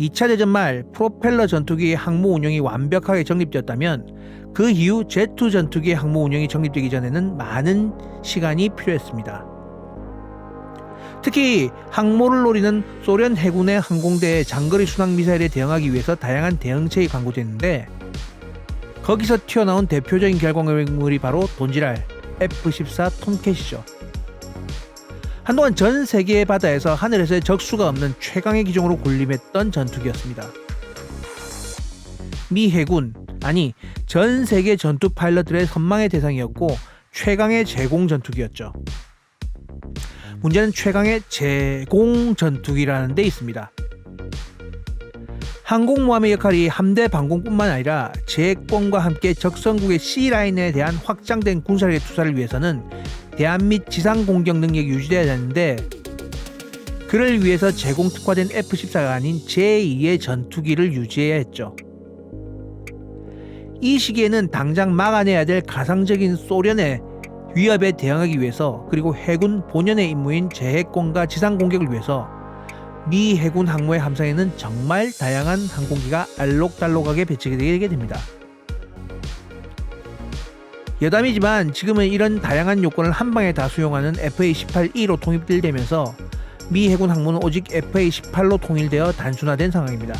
2차 대전 말 프로펠러 전투기의 항모 운영이 완벽하게 정립되었다면 그 이후 제트 전투기의 항모 운영이 정립되기 전에는 많은 시간이 필요했습니다. 특히 항모를 노리는 소련 해군의 항공대의 장거리 순항 미사일에 대응하기 위해서 다양한 대응책이 강구됐는데 거기서 튀어나온 대표적인 결과물이 바로 돈지랄 F-14 톰캣이죠. 한동안 전 세계의 바다에서 하늘에서의 적수가 없는 최강의 기종으로 군림했던 전투기였습니다. 미 해군, 아니 전 세계 전투 파일럿들의 선망의 대상이었고 최강의 제공 전투기였죠. 문제는 최강의 제공 전투기라는 데 있습니다. 항공모함의 역할이 함대 방공뿐만 아니라 제공과 함께 적성국의 C라인에 대한 확장된 군사력의 투사를 위해서는 대한 및 지상 공격 능력이 유지돼야 하는데 그를 위해서 제공 특화된 F-14가 아닌 제2의 전투기를 유지해야 했죠. 이 시기에는 당장 막아내야 될 가상적인 소련의 위협에 대응하기 위해서 그리고 해군 본연의 임무인 재해권과 지상 공격을 위해서 미 해군 항모의 함상에는 정말 다양한 항공기가 알록달록하게 배치되게 됩니다. 여담이지만 지금은 이런 다양한 요건을 한 방에 다 수용하는 FA-18E로 통일되면서 미 해군 항모는 오직 FA-18로 통일되어 단순화된 상황입니다.